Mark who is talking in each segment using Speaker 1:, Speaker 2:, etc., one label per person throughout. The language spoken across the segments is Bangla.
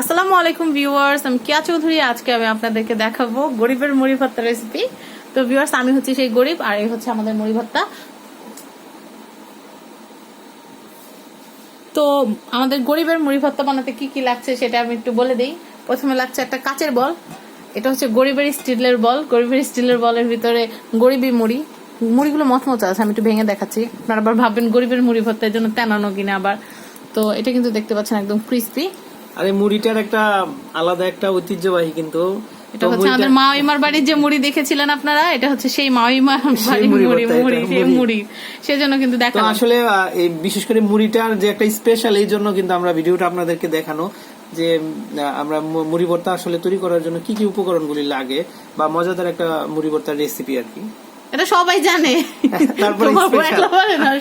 Speaker 1: আসসালামু আলাইকুম ভিউয়ার্স, আমি কিয়া চৌধুরী। আজকে আমি আপনাদেরকে দেখাবো গরিবের মুড়ি ভর্তা রেসিপি তো ভিউয়ার্স, আমি হচ্ছে সেই গরিব, আর এই হচ্ছে আমাদের মুড়ি ভর্তা। তো আমাদের গরিবের মুড়ি ভর্তা বানাতে কি কি লাগছে সেটা আমি একটু বলে দিই। প্রথমে লাগছে একটা কাচের বল। এটা হচ্ছে গরিবের স্টিলের বল। গরিবের স্টিলের বলের ভিতরে গরিবী মুড়ি। মুড়িগুলো মচমচা আছে, আমি একটু ভেঙে দেখাচ্ছি। আপনারা আবার ভাববেন গরিবের মুড়ি ভর্তার জন্য তেনানো কিনা আবার। তো এটা কিন্তু দেখতে পাচ্ছেন একদম ক্রিস্পি
Speaker 2: আর এই মুড়িটার একটা আলাদা একটা ঐতিহ্যবাহী কিন্তু।
Speaker 1: এটা হচ্ছে আমাদের মাওইমার বাড়ির যে মুড়ি দেখেছিলেন আপনারা এটা হচ্ছে সেই মাওইমার বাড়ির
Speaker 2: মুড়ি
Speaker 1: মুড়ি সেই।
Speaker 2: মুড়ি।
Speaker 1: সেজন্য কিন্তু দেখা
Speaker 2: আসলে এই বিশেষ করে মুড়িটার যে একটা স্পেশাল এই জন্য কিন্তু আমরা ভিডিওটা আপনাদেরকে দেখানো যে আমরা মুড়ি ভর্তা আসলে তৈরি করার জন্য কি কি উপকরণগুলি লাগে বা মজাদার একটা মুড়ি ভর্তার রেসিপি আর কি।
Speaker 1: এটা সবাই জানে।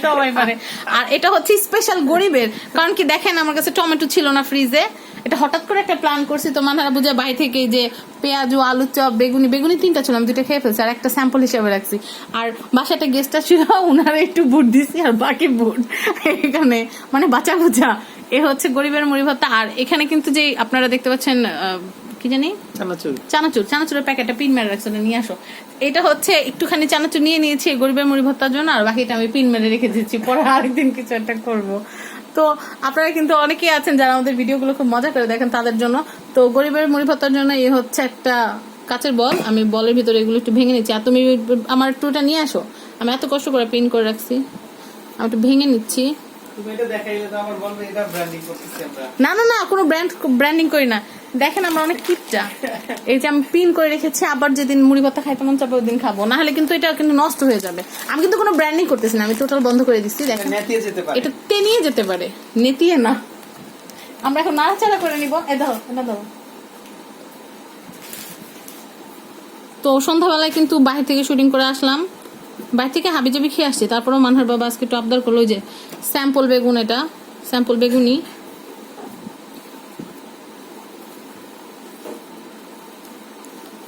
Speaker 1: সবাই পারে। আর এটা হচ্ছে স্পেশাল গরিবের। কারণ কি দেখেন আমার কাছে টমেটো ছিল না ফ্রিজে এটা হঠাৎ করে একটা প্ল্যান করছি তো মাথারা বুঝে বাড়ি থেকে যে পেঁয়াজ আলু চপ বেগুনি বেগুনি তিনটা ছিল আমি দুটো খেয়ে ফেলছি আর একটা স্যাম্পল হিসেবে রাখছি। আর বাসাটা গেস্টটা ছিল উনারা একটু বুট দিছি আর বাকি বুট এখানে মানে বাঁচা বুঝা এ হচ্ছে গরিবের মুড়ি ভর্তা আর এখানে কিন্তু যে আপনারা দেখতে পাচ্ছেন আহ, কি জানি?
Speaker 2: চানাচুর।
Speaker 1: চানাচুর চানাচুরের প্যাকেটটা পিন মেরে রাখছে নিয়ে আসো। এটা হচ্ছে একটুখানি চানাচুর নিয়ে নিয়েছি গরিবের মুড়ি ভর্তার জন্য আর বাকিটা আমি পিন মেরে রেখে দিচ্ছি পরে আরেকদিন কিছু একটা করব। তো আপনারা কিন্তু অনেকেই আছেন যারা আমাদের ভিডিওগুলো খুব মজা করে দেখেন তাদের জন্য। তো গরিবের মুড়ি ভর্তার জন্য এই হচ্ছে একটা কাচের বল। আমি বলের ভিতরে এগুলো একটু ভেঙে নিচ্ছি। আর তুমি আমার একটুটা নিয়ে আসো। আমি এত কষ্ট করে পিন করে রাখছি। আমি একটু ভেঙে নিচ্ছি। না না না কোনো ব্র্যান্ড ব্র্যান্ডিং করি না। দেখেন আমরা অনেক কিপটা এই যে আমি পিন করে রেখেছি আবার যেদিন মুড়ি ভর্তা খাইতে মন চাপে ওই দিন খাব। না হলে কিন্তু এটা কিন্তু নষ্ট হয়ে যাবে। আমি কিন্তু কোনো ব্র্যান্ডিং করতেছি না আমি টোটাল বন্ধ করে দিচ্ছি দেখেন। এটা টেনিয়ে যেতে পারে। নেতিয়ে না। আমরা এখন নাড়াচাড়া করে নিব। এ দাও এটা দাও। তো সন্ধ্যাবেলায় কিন্তু বাহির থেকে শুটিং করে আসলাম। বাইরে থেকে হাবিজাবি খেয়ে আসছি। তারপরেও মানহার বাবা আজকে একটু আবদার করল যে স্যাম্পল বেগুন এটা স্যাম্পল বেগুনি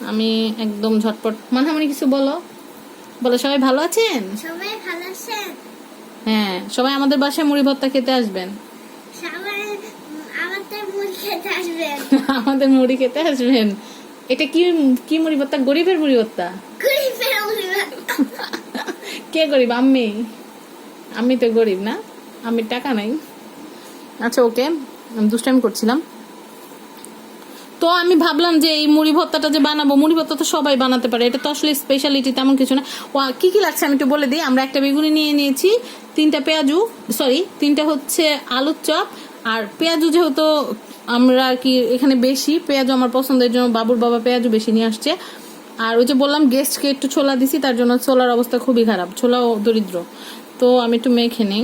Speaker 1: আমি একদম ঝটপট মানহামনি কিছু বলো। বলো সবাই ভালো আছেন?
Speaker 3: সবাই ভালো আছেন?
Speaker 1: হ্যাঁ সবাই আমাদের বাসায় মুড়ি ভর্তা খেতে আসবেন।
Speaker 3: সবাই আমাদের মুড়ি খেতে আসবেন।
Speaker 1: আমাদের মুড়ি খেতে আসবেন। এটা কি কি মুড়ি ভর্তা? গরিবের মুড়ি ভর্তা। কে গরিব? আমি। আমি তো গরিব না। আমি টাকা নাই। আচ্ছা ওকে। আমি দুষ্টামি করছিলাম। তো আমি ভাবলাম যে এই মুড়ি ভর্তাটা যে বানাবো, মুড়ি ভর্তা তো সবাই বানাতে পারে। এটা তো আসলে স্পেশালিটি তেমন কিছু না। ও কি কি লাগছে আমি একটু বলে দিই। আমরা একটা বেগুনি নিয়ে নিয়েছি, তিনটা পেঁয়াজু সরি তিনটা হচ্ছে আলুর চপ, আর পেঁয়াজু যেহেতু আমরা কি এখানে বেশি, পেঁয়াজু আমার পছন্দের জন্য, বাবুর বাবা পেঁয়াজু বেশি নিয়ে আসছে। আর ওই যে বললাম গেস্টকে একটু ছোলা দিছি, তার জন্য ছোলার অবস্থা খুবই খারাপ। ছোলাও দরিদ্র। তো আমি একটু মেখে নেই।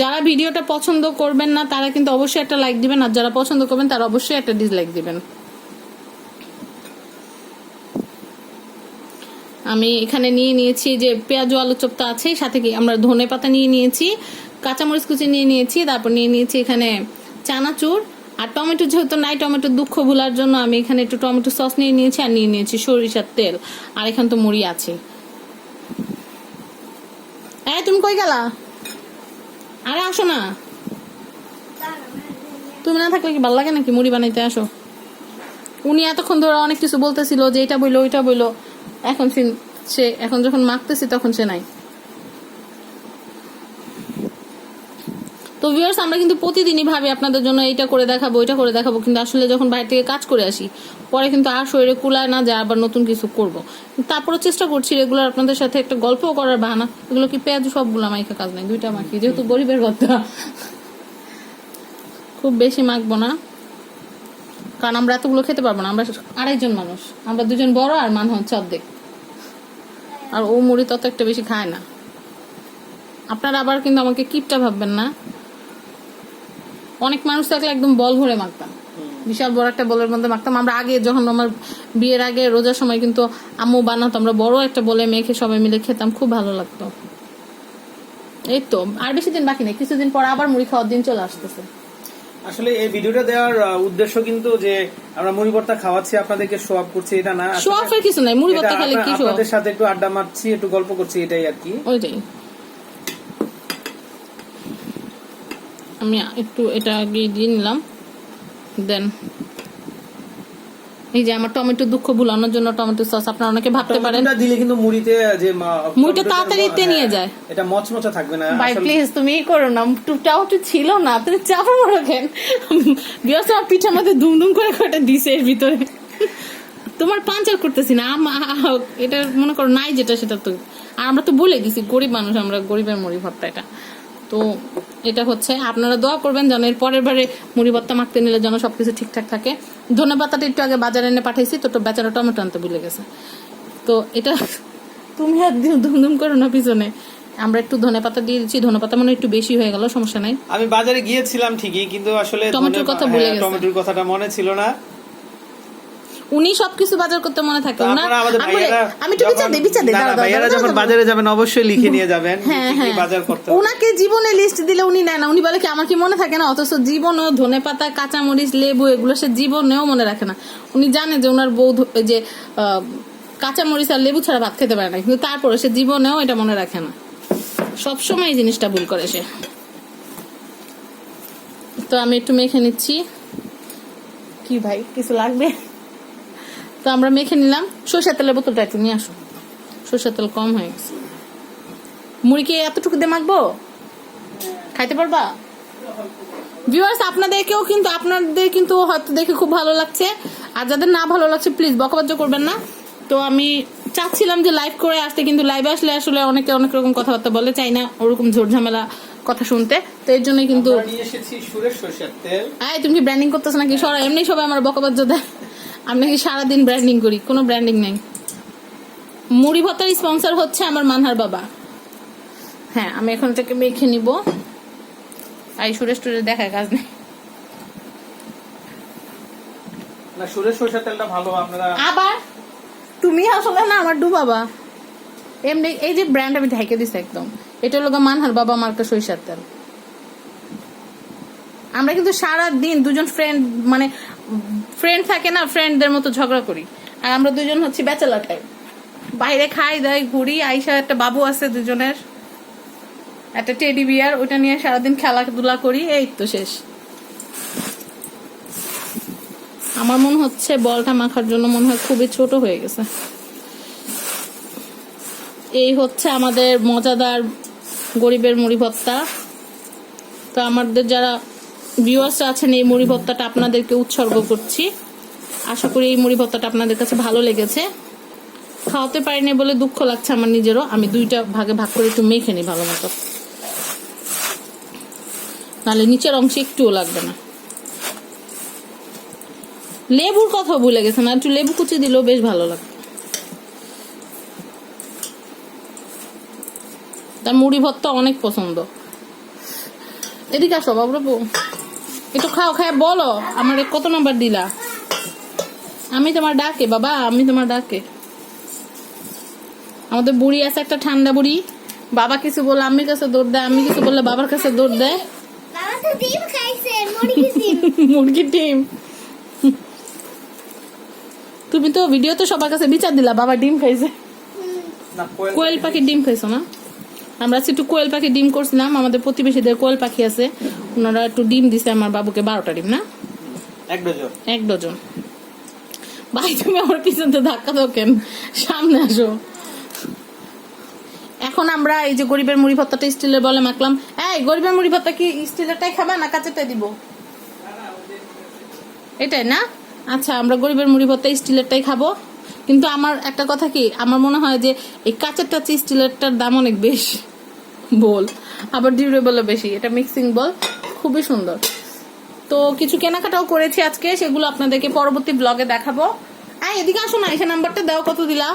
Speaker 1: যারা ভিডিওটা পছন্দ করবেন না, তারা কিন্তু অবশ্যই একটা লাইক দিবেন, আর যারা পছন্দ করবেন, তারা অবশ্যই একটা ডিসলাইক দিবেন। আমি এখানে নিয়ে নিয়েছি যে পেঁয়াজ আলু চপ তো আছেই সাথে কি আমরা ধনে পাতা নিয়ে নিয়েছি, কাঁচামরিচ কুচি নিয়ে নিয়েছি, তারপর নিয়ে নিয়েছি এখানে চানাচুর আর টমেটো যেহেতু নাই, টমেটো দুঃখ ভুলার জন্য আমি এখানে একটু টমেটো সস নিয়ে নিয়েছি আর নিয়ে নিয়েছি সরিষার তেল। আর এখানে তো মুড়ি আছে। এই, তুমি কই গেলা? আরে আসো না। তুমি না থাকলে কি ভালো লাগে নাকি মুড়ি বানাইতে? আসো। উনি এতক্ষণ ধরে অনেক কিছু বলতেছিল যে এটা বইলো, ওইটা বইলো। এখন সে এখন যখন মাখতেছি তখন সে নাই। তো ভিউয়ার্স আমরা কিন্তু প্রতিদিনই ভাবি আপনাদের জন্য এইটা করে দেখাবো, ওইটা করে দেখাবো, কিন্তু আসলে যখন বাইরে থেকে কাজ করে আসি, পরে কিন্তু আর শরীরে কুলায় না যায় আবার নতুন কিছু করব। তারপরও চেষ্টা করছি রেগুলার আপনাদের সাথে একটা গল্প করার বাহানা। এগুলো কি পেঁয়াজ, সবগুলো মাইকা কাজ নাই, দুইটা মাখি, যেহেতু গরিবের কথা। খুব বেশি মাখবো না। কারণ আমরা এতগুলো খেতে পারব না, আমরা আড়াইজন মানুষ। আমরা দুজন বড় আর মান হচ্ছে অর্ধেক। আর ও মুড়ি তত একটা বেশি খায় না। আপনারা আবার কিন্তু আমাকে কিপটা ভাববেন না। অনেক মানুষ থাকলে একদম বল ভরে মাখতাম বিশাল বড় একটা বলের মধ্যে মাখতাম আমরা আগে যখন আমার বিয়ের আগে রোজার সময় কিন্তু আম্মু বানাতো আমরা বড় একটা বলে মেখে সবাই মিলে খেতাম খুব ভালো লাগতো। এই তো আর বেশি দিন বাকি নেই কিছুদিন পর আবার মুড়ি খাওয়ার দিন চলে আসতেছে।
Speaker 2: আসলে এই ভিডিওটা দেওয়ার উদ্দেশ্য কিন্তু যে আমরা মুড়ি ভর্তা খাওয়াচ্ছি আপনাদেরকে শো আপ করছি এটা না।
Speaker 1: শো অফের কিছু নাই মুড়ি ভর্তা খালি কি শো
Speaker 2: আপনাদের সাথে একটু আড্ডা মারছি একটু গল্প করছি এটাই আর কি।
Speaker 1: ওইটাই। আমি একটু এটা আগে দিয়ে নিলাম। দেন এই যে আমার টমেটো দুঃখ ভুলানোর জন্য টমেটো সস আপনারা অনেকে ভাবতে পারেন।
Speaker 2: টমেটোটা দিলে কিন্তু মুড়িতে যে
Speaker 1: মুড়িটা
Speaker 2: টমেটোটার
Speaker 1: তাড়াতাড়ি
Speaker 2: ম-
Speaker 1: টেনিয়ে
Speaker 2: হ্যাঁ,
Speaker 1: যায়।
Speaker 2: এটা মচমচা থাকবে না।
Speaker 1: ভাই প্লিজ তুমি ই করো না। টুকটাও তো ছিল না। তুমি চাপা মনে কেন বিয়াস আমার পিঠার মধ্যে দুমদুম করে কটা দিছে এর ভিতরে। তোমার পাঞ্চার করতেছি না। এটা মনে করো নাই যেটা সেটা তো আর আমরা তো বলে দিছি গরিব মানুষ আমরা গরিবের মুড়ি ভর্তা এটা। তো এটা হচ্ছে। আপনারা দোয়া করবেন যেন এর পরের বারে মুড়ি ভর্তা মাখতে নিলে যেন সবকিছু ঠিকঠাক থাকে। ধনে পাতাটা একটু আগে বাজারে এনে পাঠাইছি তো তো বেচারা টমেটো আনতে ভুলে গেছে। তো এটা তুমি আর ধুমধুম করো না পিছনে। আমরা একটু ধনে পাতা দিয়ে দিচ্ছি ধনে পাতা মনে একটু বেশি হয়ে গেল সমস্যা নাই।
Speaker 2: আমি বাজারে গিয়েছিলাম ঠিকই কিন্তু আসলে
Speaker 1: টমেটোর কথা ভুলে
Speaker 2: হ্যাঁ,
Speaker 1: গেছে।
Speaker 2: টমেটোর কথাটা মনে ছিল না।
Speaker 1: উনি সবকিছু বাজার করতে মনে থাকে আমি- একটু বিচার
Speaker 2: যখন-
Speaker 1: দিই বিচার দিই
Speaker 2: ভাইয়ারা যখন বাজারে যাবেন অবশ্যই লিখে নিয়ে যাবেন
Speaker 1: হ্যাঁ হ্যাঁ।
Speaker 2: বাজার করতে।
Speaker 1: ওনাকে জীবনে লিস্ট দিলে উনি নেয় না। উনি বলে কি আমার কি মনে থাকে না? অথচ জীবনেও ধনে পাতা কাঁচামরিচ লেবু এগুলো সে জীবনেও মনে রাখে না। উনি জানে যে ওনার বউ যে আহ, কাঁচামরিচ আর লেবু ছাড়া ভাত খেতে পারে না। কিন্তু তারপরে সে জীবনেও এটা মনে রাখে না। সবসময় এই জিনিসটা ভুল করে সে। তো আমি একটু মেখে নিচ্ছি। কি ভাই কিছু লাগবে? তো আমরা মেখে নিলাম। সরষের তেলের বোতলটা একটু নিয়ে আসো। সরষের তেল কম হয়ে গেছে। মুড়ি কি এতটুকু দিয়ে মাখবো? খাইতে পারবা? ভিউয়ার্স আপনাদেরকেও কিন্তু আপনাদের কিন্তু হয়তো দেখে খুব ভালো লাগছে। আর যাদের না ভালো লাগছে প্লিজ বকবাজ্য করবেন না। তো আমি চাচ্ছিলাম যে লাইভ করে আসতে কিন্তু লাইভে আসলে আসলে অনেকে অনেক রকম কথাবার্তা বলে চাই না ওরকম ঝোর ঝামেলা কথা শুনতে। তো এর জন্যই কিন্তু আয় তুমি কি ব্র্যান্ডিং করতেছ নাকি? সরা এমনি সবাই আমার বকবাজ্য দেয়। আমি নাকি সারাদিন ব্র্যান্ডিং করি? কোনো ব্র্যান্ডিং নেই। মুড়ি ভর্তার স্পন্সর হচ্ছে আমার মানহার বাবা। হ্যাঁ আমি এখন এটাকে মেখে নিব। আই সুরেশ টুরেশ দেখায় কাজ নেই। আবার? তুমি আসলে না আমার ডুবাবা এমনি এই যে ব্র্যান্ড আমি ঢেকে দিছি একদম। এটা হলো মানহার বাবা মার্কা সরিষার তেল। আমরা কিন্তু সারা দিন দুজন ফ্রেন্ড মানে ফ্রেন্ড থাকে না ফ্রেন্ডদের মতো ঝগড়া করি। আর আমরা দুজন হচ্ছি ব্যাচেলার টাইপ বাইরে খাই, দাই, ঘুরি, আইসা একটা বাবু আছে দুজনের। একটা টেডি বিয়ার ওটা নিয়ে সারাদিন খেলাধুলা করি, এই তো শেষ। আমার মনে হচ্ছে বলটা মাখার জন্য মনে হয় খুবই ছোট হয়ে গেছে। এই হচ্ছে আমাদের মজাদার গরিবের মুড়ি ভত্তা তো আমাদের যারা ভিউয়ার্স আছেন এই মুড়ি ভর্তাটা আপনাদেরকে উৎসর্গ করছি। আশা করি এই মুড়ি ভর্তাটা আপনাদের কাছে ভালো লেগেছে। খাওয়াতে পারিনি বলে দুঃখ লাগছে আমার নিজেরও। আমি দুইটা ভাগে ভাগ করে একটু মেখে নিই ভালো মতো। নাহলে নিচের অংশে একটুও লাগবে না। লেবুর কথা ভুলে গেছে না, একটু লেবু কুচি দিলেও বেশ ভালো লাগবে তার মুড়ি ভর্তা অনেক পছন্দ। এদিকে আসো বাবু একটু খাও খায় বলো আমার কত নাম্বার দিলা? আমি তোমার ডাকে বাবা আমি তোমার ডাকে। আমাদের বুড়ি আছে একটা ঠান্ডা বুড়ি বাবা কিছু বললে আম্মির কাছে দৌড় দেয় আমি কিছু বললে বাবার কাছে দৌড় দেয়।
Speaker 3: বাবা তো ডিম মুরগি ডিম।
Speaker 1: মুরগির ডিম। তুমি তো ভিডিওতে সবার কাছে বিচার দিলা বাবা ডিম খাইছে। কোয়েল পাখির ডিম খাইছো না? আমরা আজকে একটু কোয়েল পাখি ডিম করছিলাম আমাদের প্রতিবেশীদের কোয়েল পাখি আছে। ওনারা একটু ডিম দিছে আমার বাবুকে বারোটা ডিম না?
Speaker 2: এক ডজন।
Speaker 1: এক ডজন। ভাই তুমি আমার পিছনে ধাক্কা দাও কেন? সামনে আসো। এখন আমরা এই যে গরিবের মুড়ি ভর্তাটা স্টিলের বলে মাখলাম। এই গরিবের মুড়ি ভর্তা কি স্টিলেরটাই খাবা না কাঁচেরটাই দিব? এটাই না? আচ্ছা আমরা গরিবের মুড়ি ভর্তা স্টিলেরটাই খাব। কিন্তু আমার একটা কথা কি আমার মনে হয় যে এই কাঁচেরটা চেয়ে স্টিলেরটার দাম অনেক বেশি। বল আবার ডিউরেবলও বেশি। এটা মিক্সিং বল খুবই সুন্দর। তো কিছু কেনাকাটাও করেছি আজকে সেগুলো আপনাদেরকে পরবর্তী ব্লগে দেখাবো। আয় এদিকে আসো না এখানে নাম্বারটা দাও কত দিলা?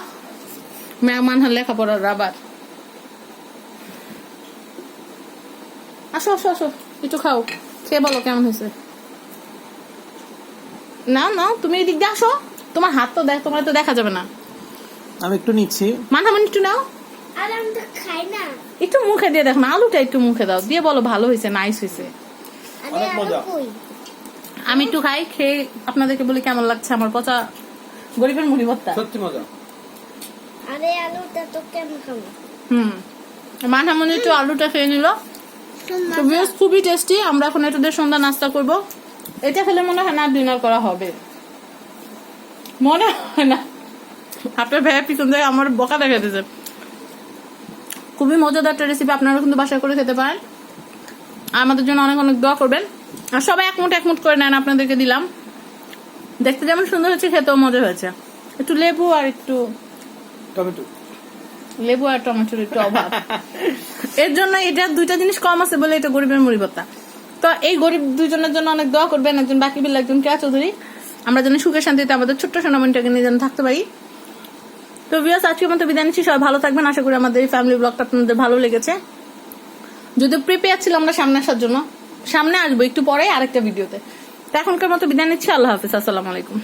Speaker 1: মেহমান হার লেখাপড়ার রাবার। আসো আসো আসো একটু খাও। খেয়ে বলো কেমন হয়েছে? না না তুমি এদিক দিয়ে আসো। তোমার হাত তো দেখ তোমার তো দেখা যাবে না।
Speaker 2: আমি একটু নিচ্ছি।
Speaker 1: মানহামান একটু নাও। একটু মুখে দিয়ে দেখো না আলুটা একটু মুখে দাও। দিয়ে বলো ভালো হয়েছে নাইস হয়েছে।
Speaker 3: আমি
Speaker 1: একটু খাই খেয়ে আপনাদেরকে বলি কেমন লাগছে আমার পচা গরিবের মুড়ি ভর্তা
Speaker 2: সত্যি মজা।
Speaker 3: আরে আলুটা তো কেমন খাব?
Speaker 1: হুম। মানহামনি একটু আলুটা খেয়ে নিল। তো বেশ খুবই টেস্টি আমরা এখন এটা সন্ধ্যা নাস্তা করব। এটা খেলে মনে হয় না ডিনার করা হবে। মনে হয় না। আপনার ভাইয়া পিছন থেকে আমার বকা দেখা দিয়েছে। খুবই মজাদার একটা রেসিপি আপনারা কিন্তু বাসা করে খেতে পারেন। আর আমাদের জন্য অনেক অনেক দোয়া করবেন। আর সবাই এক মুঠ এক মুঠ করে নেন আপনাদেরকে দিলাম। দেখতে যেমন সুন্দর হয়েছে খেতেও মজা হয়েছে। একটু লেবু আর একটু
Speaker 2: টমেটো।
Speaker 1: লেবু আর টমেটোর একটু অভাব। এর জন্য এটা দুইটা জিনিস কম আছে বলে এটা গরিবের মুড়ি ভর্তা। তো এই গরিব দুইজনের জন্য অনেক দোয়া করবেন। একজন বাকি বিল একজন কেয়া চৌধুরী। আমরা যেন সুখে শান্তিতে আমাদের ছোট্ট সোনামণিটাকে নিয়ে যেন থাকতে পারি। তো ভিউস আজকের মতো বিদায় নিচ্ছি। সবাই ভালো থাকবেন। আশা করি আমাদের ফ্যামিলি ব্লগটা আপনাদের ভালো লেগেছে। যদি প্রিপেয়ার ছিল আমরা সামনে আসার জন্য, সামনে আসব, একটু পরে আরেকটা ভিডিওতে তো এখনকার মতো বিদায় নিচ্ছি। আল্লাহ হাফিজ। আসসালামু আলাইকুম।